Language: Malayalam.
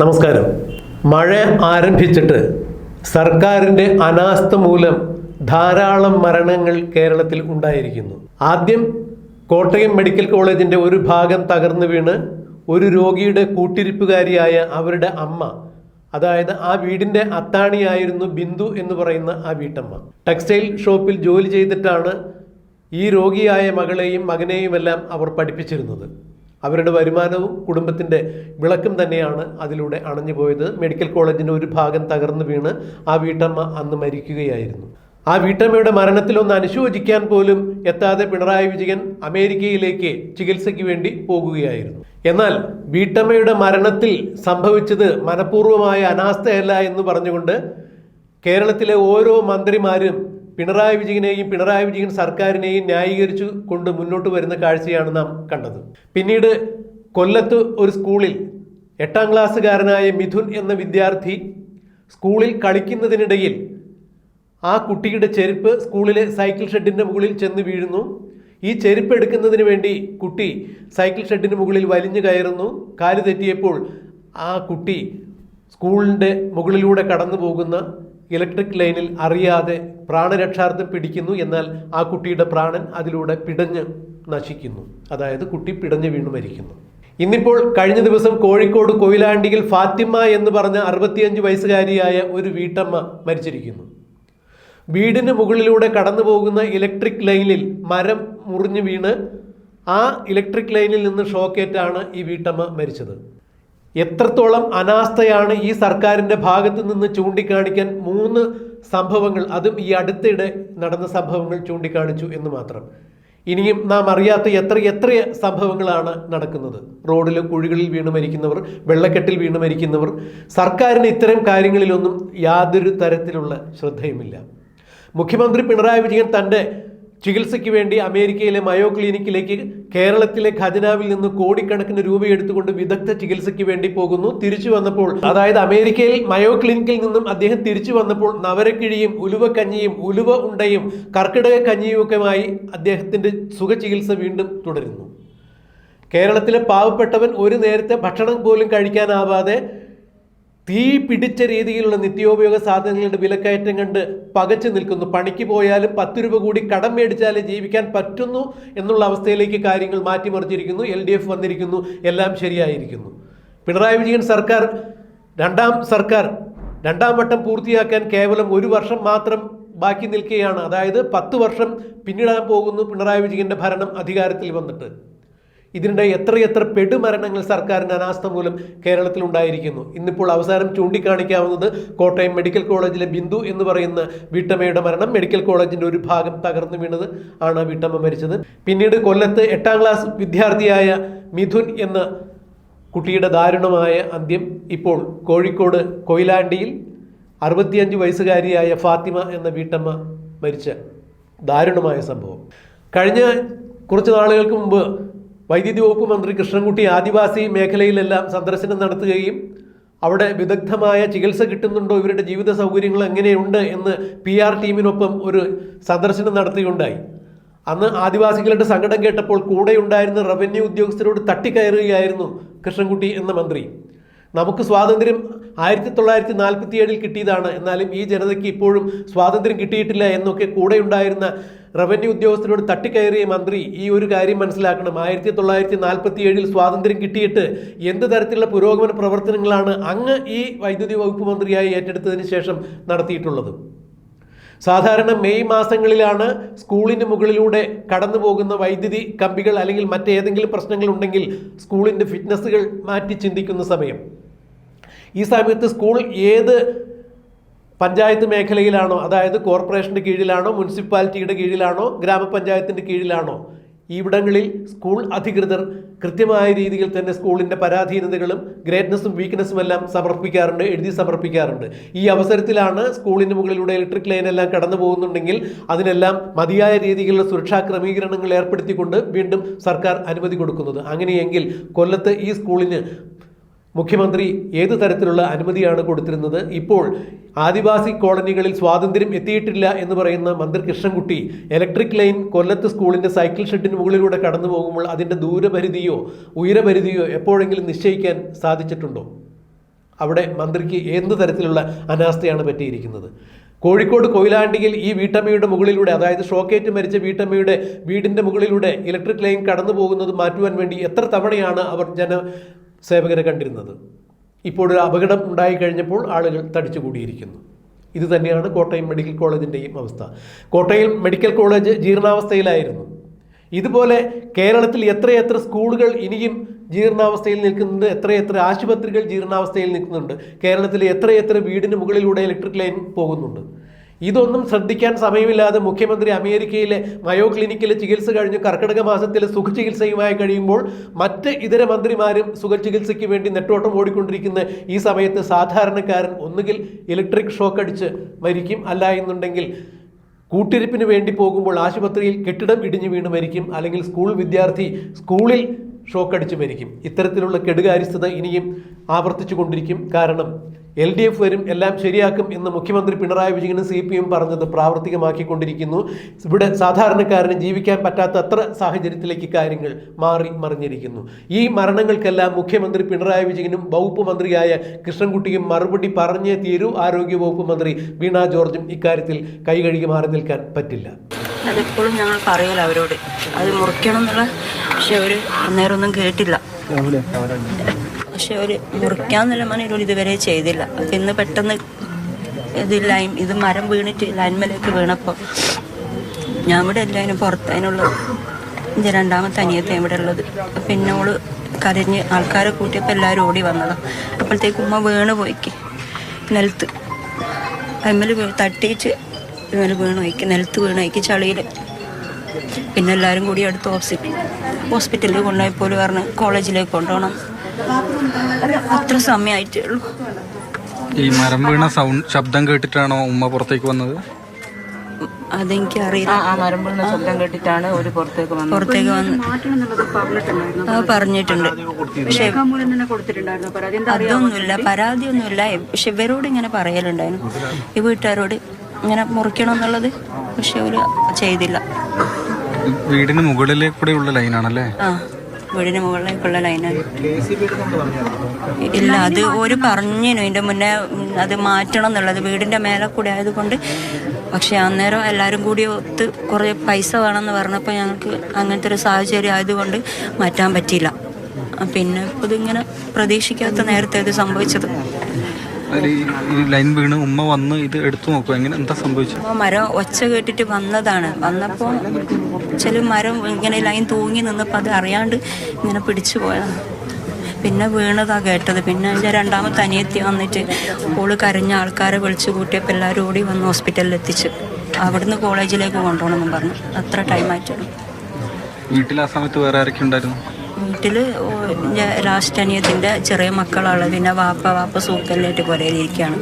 നമസ്കാരം. മഴ ആരംഭിച്ചിട്ട് സർക്കാരിന്റെ അനാസ്ഥ മൂലം ധാരാളം മരണങ്ങൾ കേരളത്തിൽ ഉണ്ടായിരിക്കുന്നു. ആദ്യം കോട്ടയം മെഡിക്കൽ കോളേജിന്റെ ഒരു ഭാഗം തകർന്നു വീണ് ഒരു രോഗിയുടെ കൂട്ടിരിപ്പുകാരിയായ അവരുടെ അമ്മ അതായത് ആ വീടിന്റെ അത്താണിയായിരുന്നു ബിന്ദു എന്ന് പറയുന്ന ആ വീട്ടമ്മ. ടെക്സ്റ്റൈൽ ഷോപ്പിൽ ജോലി ചെയ്തിട്ടാണ് ഈ രോഗിയായ മകളെയും മകനെയുമെല്ലാം അവർ പഠിപ്പിച്ചിരുന്നത്. അവരുടെ വരുമാനവും കുടുംബത്തിന്റെ വിളക്കും തന്നെയാണ് അതിലൂടെ അണഞ്ഞു പോയത്. മെഡിക്കൽ കോളേജിന്റെ ഒരു ഭാഗം തകർന്നു വീണ് ആ വീട്ടമ്മ അന്ന് മരിക്കുകയായിരുന്നു. ആ വീട്ടമ്മയുടെ മരണത്തിലൊന്ന് അനുശോചിക്കാൻ പോലും എത്താതെ പിണറായി വിജയൻ അമേരിക്കയിലേക്ക് ചികിത്സയ്ക്ക് വേണ്ടി പോകുകയായിരുന്നു. എന്നാൽ വീട്ടമ്മയുടെ മരണത്തിൽ സംഭവിച്ചത് മനഃപൂർവമായ അനാസ്ഥയല്ല എന്ന് പറഞ്ഞുകൊണ്ട് കേരളത്തിലെ ഓരോ മന്ത്രിമാരും പിണറായി വിജയനെയും പിണറായി വിജയൻ സർക്കാരിനെയും ന്യായീകരിച്ചു കൊണ്ട് മുന്നോട്ട് വരുന്ന കാഴ്ചയാണ് നാം കണ്ടത്. പിന്നീട് കൊല്ലത്ത് ഒരു സ്കൂളിൽ എട്ടാം ക്ലാസ്സുകാരനായ മിഥുൻ എന്ന വിദ്യാർത്ഥി സ്കൂളിൽ കളിക്കുന്നതിനിടയിൽ ആ കുട്ടിയുടെ ചെരുപ്പ് സ്കൂളിലെ സൈക്കിൾ ഷെഡിന്റെ മുകളിൽ ചെന്ന് വീഴുന്നു. ഈ ചെരുപ്പ് എടുക്കുന്നതിന് വേണ്ടി കുട്ടി സൈക്കിൾ ഷെഡിന് മുകളിൽ വലിഞ്ഞു കയറുന്നു. കാൽ തെറ്റിയപ്പോൾ ആ കുട്ടി സ്കൂളിന്റെ മുകളിലൂടെ കടന്നു പോകുന്ന ഇലക്ട്രിക് ലൈനിൽ അറിയാതെ പ്രാണരക്ഷാർത്ഥം പിടിക്കുന്നു എന്നാൽ ആ കുട്ടിയുടെ പ്രാണൻ അതിലൂടെ പിടഞ്ഞ് നശിക്കുന്നു. അതായത് കുട്ടി പിടഞ്ഞു വീണു മരിക്കുന്നു. ഇന്നിപ്പോൾ കഴിഞ്ഞ ദിവസം കോഴിക്കോട് കൊയിലാണ്ടിയിൽ ഫാത്തിമ എന്ന് പറഞ്ഞ അറുപത്തിയഞ്ച് വയസ്സുകാരിയായ ഒരു വീട്ടമ്മ മരിച്ചിരിക്കുന്നു. വീടിന് മുകളിലൂടെ കടന്നു പോകുന്ന ഇലക്ട്രിക് ലൈനിൽ മരം മുറിഞ്ഞു വീണ് ആ ഇലക്ട്രിക് ലൈനിൽ നിന്ന് ഷോക്കേറ്റാണ് ഈ വീട്ടമ്മ മരിച്ചത്. എത്രത്തോളം അനാസ്ഥയാണ് ഈ സർക്കാരിന്റെ ഭാഗത്ത് നിന്ന് ചൂണ്ടിക്കാണിക്കാൻ മൂന്ന് സംഭവങ്ങൾ അതും ഈ അടുത്തിടെ നടന്ന സംഭവങ്ങൾ ചൂണ്ടിക്കാണിച്ചു എന്ന് മാത്രം. ഇനിയും നാം അറിയാത്ത എത്ര എത്ര സംഭവങ്ങളാണ് നടക്കുന്നത്. റോഡിലും കുഴികളിൽ വീണ് മരിക്കുന്നവർ വെള്ളക്കെട്ടിൽ വീണ് മരിക്കുന്നവർ. സർക്കാരിന് ഇത്തരം കാര്യങ്ങളിലൊന്നും യാതൊരു തരത്തിലുള്ള ശ്രദ്ധയുമില്ല. മുഖ്യമന്ത്രി പിണറായി വിജയൻ തന്റെ ചികിത്സയ്ക്ക് വേണ്ടി അമേരിക്കയിലെ മയോ ക്ലിനിക്കിലേക്ക് കേരളത്തിലെ ഖജനാവിൽ നിന്ന് കോടിക്കണക്കിന് രൂപ എടുത്തുകൊണ്ട് വിദഗ്ധ ചികിത്സയ്ക്ക് വേണ്ടി പോകുന്നു. തിരിച്ചു വന്നപ്പോൾ അതായത് അമേരിക്കയിൽ മയോ ക്ലിനിക്കിൽ നിന്നും അദ്ദേഹം തിരിച്ചു വന്നപ്പോൾ നവരക്കിഴിയും ഉലുവക്കഞ്ഞിയും ഉലുവ ഉണ്ടയും കർക്കിടക അദ്ദേഹത്തിന്റെ അദ്ദേഹത്തിന്റെ സുഖചികിത്സ വീണ്ടും തുടരുന്നു. കേരളത്തിലെ പാവപ്പെട്ടവൻ ഒരു നേരത്തെ ഭക്ഷണം പോലും കഴിക്കാനാവാതെ തീ പിടിച്ച രീതിയിലുള്ള നിത്യോപയോഗ സാധനങ്ങളുടെ വിലക്കയറ്റം കണ്ട് പകച്ചു നിൽക്കുന്നു. പണിക്ക് പോയാലും പത്ത് രൂപ കൂടി കടം മേടിച്ചാലേ ജീവിക്കാൻ പറ്റുന്നു എന്നുള്ള അവസ്ഥയിലേക്ക് കാര്യങ്ങൾ മാറ്റിമറിച്ചിരിക്കുന്നു. എൽ ഡി എഫ് വന്നിരിക്കുന്നു. എല്ലാം ശരിയായിരിക്കുന്നു. പിണറായി വിജയൻ സർക്കാർ രണ്ടാം സർക്കാർ രണ്ടാം വട്ടം പൂർത്തിയാക്കാൻ കേവലം ഒരു വർഷം മാത്രം ബാക്കി നിൽക്കുകയാണ് അതായത് പത്ത് വർഷം പിന്നിടാൻ പോകുന്നു പിണറായി വിജയന്റെ ഭരണം അധികാരത്തിൽ വന്നിട്ട്. ഇതിനിടെ എത്രയെത്ര പെടുമരണങ്ങൾ സർക്കാരിന്റെ അനാസ്ഥ മൂലം കേരളത്തിൽ ഉണ്ടായിരിക്കുന്നു. ഇന്നിപ്പോൾ അവസാനം ചൂണ്ടിക്കാണിക്കാവുന്നത് കോട്ടയം മെഡിക്കൽ കോളേജിലെ ബിന്ദു എന്ന് പറയുന്ന വീട്ടമ്മയുടെ മരണം. മെഡിക്കൽ കോളേജിന്റെ ഒരു ഭാഗം തകർന്നു വീണത് ആണ് വീട്ടമ്മ മരിച്ചത്. പിന്നീട് കൊല്ലത്ത് എട്ടാം ക്ലാസ് വിദ്യാർത്ഥിയായ മിഥുൻ എന്ന കുട്ടിയുടെ ദാരുണമായ അന്ത്യം ഇപ്പോൾ കോഴിക്കോട് കൊയിലാണ്ടിയിൽ അറുപത്തിയഞ്ച് വയസ്സുകാരിയായ ഫാത്തിമ എന്ന വീട്ടമ്മ മരിച്ച ദാരുണമായ സംഭവം. കഴിഞ്ഞ കുറച്ച് നാളുകൾക്ക് മുമ്പ് വൈദ്യുതി വകുപ്പ് മന്ത്രി കൃഷ്ണൻകുട്ടി ആദിവാസി മേഖലയിലെല്ലാം സന്ദർശനം നടത്തുകയും അവിടെ വിദഗ്ധമായ ചികിത്സ കിട്ടുന്നുണ്ടോ? ഇവരുടെ ജീവിത സൗകര്യങ്ങൾ എങ്ങനെയുണ്ട്? എന്ന് പി ആർ ടീമിനൊപ്പം ഒരു സന്ദർശനം നടത്തുകയുണ്ടായി. അന്ന് ആദിവാസികളുടെ സങ്കടം കേട്ടപ്പോൾ കൂടെ ഉണ്ടായിരുന്ന റവന്യൂ ഉദ്യോഗസ്ഥരോട് തട്ടിക്കയറുകയായിരുന്നു കൃഷ്ണൻകുട്ടി എന്ന മന്ത്രി. നമുക്ക് സ്വാതന്ത്ര്യം ആയിരത്തി തൊള്ളായിരത്തി നാൽപ്പത്തി ഏഴിൽ കിട്ടിയതാണ്. എന്നാലും ഈ ജനതയ്ക്ക് ഇപ്പോഴും സ്വാതന്ത്ര്യം കിട്ടിയിട്ടില്ല എന്നൊക്കെ കൂടെ ഉണ്ടായിരുന്ന റവന്യൂ ഉദ്യോഗസ്ഥരോട് തട്ടിക്കയറിയ മന്ത്രി ഈ ഒരു കാര്യം മനസ്സിലാക്കണം. ആയിരത്തി തൊള്ളായിരത്തി നാൽപ്പത്തി ഏഴിൽ സ്വാതന്ത്ര്യം കിട്ടിയിട്ട് എന്ത് തരത്തിലുള്ള പുരോഗമന പ്രവർത്തനങ്ങളാണ് അങ്ങ് ഈ വൈദ്യുതി വകുപ്പ് മന്ത്രിയായി ഏറ്റെടുത്തതിന് ശേഷം നടത്തിയിട്ടുള്ളത്? സാധാരണ മെയ് മാസങ്ങളിലാണ് സ്കൂളിന് മുകളിലൂടെ കടന്നു പോകുന്ന വൈദ്യുതി കമ്പികൾ അല്ലെങ്കിൽ മറ്റേതെങ്കിലും പ്രശ്നങ്ങൾ ഉണ്ടെങ്കിൽ സ്കൂളിന്റെ ഫിറ്റ്നസ്സുകൾ മാറ്റി ചിന്തിക്കുന്ന സമയം. ഈ സമയത്ത് സ്കൂൾ ഏത് പഞ്ചായത്ത് മേഖലയിലാണോ അതായത് കോർപ്പറേഷന്റെ കീഴിലാണോ മുനിസിപ്പാലിറ്റിയുടെ കീഴിലാണോ ഗ്രാമപഞ്ചായത്തിന്റെ കീഴിലാണോ? ഇവിടങ്ങളിൽ സ്കൂൾ അധികൃതർ കൃത്യമായ രീതിയിൽ തന്നെ സ്കൂളിന്റെ പരാധീനതകളും ഗ്രേറ്റ്നസ്സും വീക്ക്നെസ്സും എല്ലാം സമർപ്പിക്കാറുണ്ട് എഴുതി സമർപ്പിക്കാറുണ്ട്. ഈ അവസരത്തിലാണ് സ്കൂളിന് മുകളിലൂടെ ഇലക്ട്രിക് ലൈൻ എല്ലാം കടന്നു പോകുന്നുണ്ടെങ്കിൽ അതിനെല്ലാം മതിയായ രീതിയിലുള്ള സുരക്ഷാ ക്രമീകരണങ്ങൾ ഏർപ്പെടുത്തിക്കൊണ്ട് വീണ്ടും സർക്കാർ അനുമതി കൊടുക്കുന്നത്. അങ്ങനെയെങ്കിൽ കൊല്ലത്ത് ഈ സ്കൂളിന് മുഖ്യമന്ത്രി ഏത് തരത്തിലുള്ള അനുമതിയാണ് കൊടുത്തിരുന്നത്? ഇപ്പോൾ ആദിവാസി കോളനികളിൽ സ്വാതന്ത്ര്യം എത്തിയിട്ടില്ല എന്ന് പറയുന്ന മന്ത്രി കൃഷ്ണൻകുട്ടി ഇലക്ട്രിക് ലൈൻ കൊല്ലത്ത് സ്കൂളിന്റെ സൈക്കിൾ ഷെഡിന് മുകളിലൂടെ കടന്നു പോകുമ്പോൾ അതിന്റെ ദൂരപരിധിയോ ഉയരപരിധിയോ എപ്പോഴെങ്കിലും നിശ്ചയിക്കാൻ സാധിച്ചിട്ടുണ്ടോ? അവിടെ മന്ത്രിക്ക് എന്ത് തരത്തിലുള്ള അനാസ്ഥയാണ് പറ്റിയിരിക്കുന്നത്? കോഴിക്കോട് കൊയിലാണ്ടിയിൽ ഈ വീട്ടമ്മയുടെ മുകളിലൂടെ അതായത് ഷോക്കേറ്റ് മരിച്ച വീട്ടമ്മയുടെ വീടിന്റെ മുകളിലൂടെ ഇലക്ട്രിക് ലൈൻ കടന്നു പോകുന്നത് മാറ്റുവാൻ വേണ്ടി എത്ര തവണയാണ് അവർ ജനസേവകരെ കണ്ടിരുന്നത്. ഇപ്പോഴൊരു അപകടം ഉണ്ടായിക്കഴിഞ്ഞപ്പോൾ ആളുകൾ തടിച്ചുകൂടിയിരിക്കുന്നു ഇത് തന്നെയാണ് കോട്ടയം മെഡിക്കൽ കോളേജിന്റെയും അവസ്ഥ. കോട്ടയം മെഡിക്കൽ കോളേജ് ജീർണാവസ്ഥയിലായിരുന്നു. ഇതുപോലെ കേരളത്തിൽ എത്രയെത്ര സ്കൂളുകൾ ഇനിയും ജീർണാവസ്ഥയിൽ നിൽക്കുന്നുണ്ട് എത്രയെത്ര ആശുപത്രികൾ ജീർണാവസ്ഥയിൽ നിൽക്കുന്നുണ്ട് കേരളത്തിലെ എത്രയെത്ര വീടിന് മുകളിലൂടെ ഇലക്ട്രിക് ലൈൻ പോകുന്നുണ്ട്. ഇതൊന്നും ശ്രദ്ധിക്കാൻ സമയമില്ലാതെ മുഖ്യമന്ത്രി അമേരിക്കയിലെ മയോ ക്ലിനിക്കിലെ ചികിത്സ കഴിഞ്ഞ് കർക്കിടക മാസത്തിലെ സുഖചികിത്സയുമായി കഴിയുമ്പോൾ മറ്റ് ഇതര മന്ത്രിമാരും സുഖചികിത്സയ്ക്ക് വേണ്ടി നെട്ടോട്ടം ഓടിക്കൊണ്ടിരിക്കുന്ന ഈ സമയത്ത് സാധാരണക്കാരൻ ഒന്നുകിൽ ഇലക്ട്രിക് ഷോക്ക് അടിച്ച് മരിക്കും. അല്ല എന്നുണ്ടെങ്കിൽ കൂട്ടിരിപ്പിന് വേണ്ടി പോകുമ്പോൾ ആശുപത്രിയിൽ കെട്ടിടം ഇടിഞ്ഞു വീണ് മരിക്കും. അല്ലെങ്കിൽ സ്കൂൾ വിദ്യാർത്ഥി സ്കൂളിൽ ഷോക്ക് അടിച്ച് മരിക്കും. ഇത്തരത്തിലുള്ള കെടുകാര്യസ്ഥത ഇനിയും ആവർത്തിച്ചു കൊണ്ടിരിക്കും കാരണം എൽ ഡി എഫ് വരും എല്ലാം ശരിയാക്കും എന്ന് മുഖ്യമന്ത്രി പിണറായി വിജയനും സി പി എം പറഞ്ഞത് പ്രാവർത്തികമാക്കിക്കൊണ്ടിരിക്കുന്നു. ഇവിടെ സാധാരണക്കാരന് ജീവിക്കാൻ പറ്റാത്ത അത്ര സാഹചര്യത്തിലേക്ക് കാര്യങ്ങൾ മാറി മറിഞ്ഞിരിക്കുന്നു. ഈ മരണങ്ങൾക്കെല്ലാം മുഖ്യമന്ത്രി പിണറായി വിജയനും വകുപ്പ് മന്ത്രിയായ കൃഷ്ണൻകുട്ടിയും മറുപടി പറഞ്ഞേ തീരൂ. ആരോഗ്യ വകുപ്പ് മന്ത്രി വീണ ജോർജും ഇക്കാര്യത്തിൽ കൈകഴുകി മാറി നിൽക്കാൻ പറ്റില്ല. അതെപ്പോഴും ഞങ്ങൾ പറയല അവരോട്. അത് മുറിക്കണം എന്നുള്ള പക്ഷെ അവർ അന്നേരം ഒന്നും കേട്ടില്ല. പക്ഷെ ഒരു മുറിക്കാന്നുള്ള ഒരു ഇതുവരെ ചെയ്തില്ല. അപ്പം ഇന്ന് പെട്ടെന്ന് ഇത് ലൈൻ ഇത് മരം വീണിട്ട് ലൈൻമലേക്ക് വീണപ്പോൾ ഞാൻ ഇവിടെ അല്ല അതിന് പുറത്ത് രണ്ടാമത്തെ അനിയത്തെ ഇവിടെ ഉള്ളത്. പിന്നെ ഓൾ കരഞ്ഞ് ആൾക്കാരെ കൂട്ടിയപ്പോൾ എല്ലാവരും ഓടി വന്നതാണ് അപ്പോഴത്തേക്ക് ഉമ്മ വീണ് പോയിക്ക് നിലത്ത്. അതിന്മേൽ തട്ടിച്ച് ഇതുപോലെ വീണ് പോയിക്ക് നിലത്ത് വീണ് പോയിക്ക് ചളിയിൽ പിന്നെ എല്ലാവരും കൂടി അടുത്ത് ഹോസ്പിറ്റൽ ഹോസ്പിറ്റലിൽ കൊണ്ടുപോയപ്പോൾ പറഞ്ഞ് കോളേജിലേക്ക് കൊണ്ടുപോകണം. അത്ര സമയമായിട്ടേ ഉള്ളൂ ഈ മരം വീണ സൗണ്ട് ശബ്ദം കേട്ടിട്ടാണോ ഉമ്മ പുറത്തേക്ക് വന്നത്? അതെനിക്ക് അറിയില്ല ആ മരം വീണ ശബ്ദം കേട്ടിട്ടാണ് ഒരു പുറത്തേക്ക് വന്നത്. പുറത്തേക്ക് വന്ന് മാറ്റണം അത് പറഞ്ഞിട്ടുണ്ട്. പക്ഷെ കൊടുത്തിട്ടുണ്ടായിരുന്നു. പരാതി ഒന്നുമില്ല അതൊന്നുമില്ല പരാതിയൊന്നുമില്ല പക്ഷെ ഇവരോട് ഇങ്ങനെ പറയലുണ്ടായിരുന്നു. ഈ വീട്ടുകാരോട് ഇങ്ങനെ മുറിക്കണം എന്നുള്ളത് പക്ഷെ അവർ ചെയ്തില്ല. വീടിന് മുകളിലേക്കൂടെ ഉള്ള ലൈനാണല്ലേ ആ. വീടിന് മുകളിലേക്കുള്ള ലൈനാണ് ഇല്ല അത് ഒരു പറഞ്ഞിനു അതിന്റെ മുന്നേ അത് മാറ്റണം എന്നുള്ളത്. വീടിന്റെ മേലെ കൂടെ ആയതുകൊണ്ട്. പക്ഷെ അന്നേരം എല്ലാവരും കൂടി ഒത്ത് കുറേ പൈസ വേണമെന്ന് പറഞ്ഞപ്പോൾ ഞങ്ങൾക്ക് അങ്ങനത്തെ ഒരു സാഹചര്യം ആയതുകൊണ്ട് മാറ്റാൻ പറ്റിയില്ല. പിന്നെ ഇപ്പം ഇതിങ്ങനെ പ്രതീക്ഷിക്കാത്ത നേരത്തെ ഇത് സംഭവിച്ചത്. ലൈൻ വീണ് ഉമ്മ വന്ന് ഇത് എടുത്തു നോക്കും എങ്ങനെ എന്താ സംഭവിച്ചത്? മരം ഒച്ച കേട്ടിട്ട് വന്നതാണ്. വന്നപ്പോൾ ചില മരം ഇങ്ങനെ ലൈൻ തൂങ്ങി നിന്നപ്പോൾ അത് അറിയാണ്ട് ഇങ്ങനെ പിടിച്ചു പോയതാണ്. പിന്നെ വീണതാ കേട്ടത്. പിന്നെ എന്റെ രണ്ടാമത്തെ അനിയത്തി വന്നിട്ട് ഓൾ കരഞ്ഞ ആൾക്കാരെ വിളിച്ചു കൂട്ടിയപ്പോൾ എല്ലാവരും ഓടി വന്ന് ഹോസ്പിറ്റലിൽ എത്തിച്ച്. അവിടുന്ന് കോളേജിലേക്ക് കൊണ്ടുപോകണമെന്നും പറഞ്ഞു. അത്ര ടൈം ആയിട്ടുള്ളൂ. വീട്ടിൽ ആ സമയത്ത് വേറെ ആരൊക്കെ ഉണ്ടായിരുന്നു? വീട്ടിൽ ലാസ്റ്റ് ചെറിയ മക്കളാണ്. പിന്നെ വാപ്പ വാപ്പ കുറേ പുരയിലിരിക്കുകയാണ്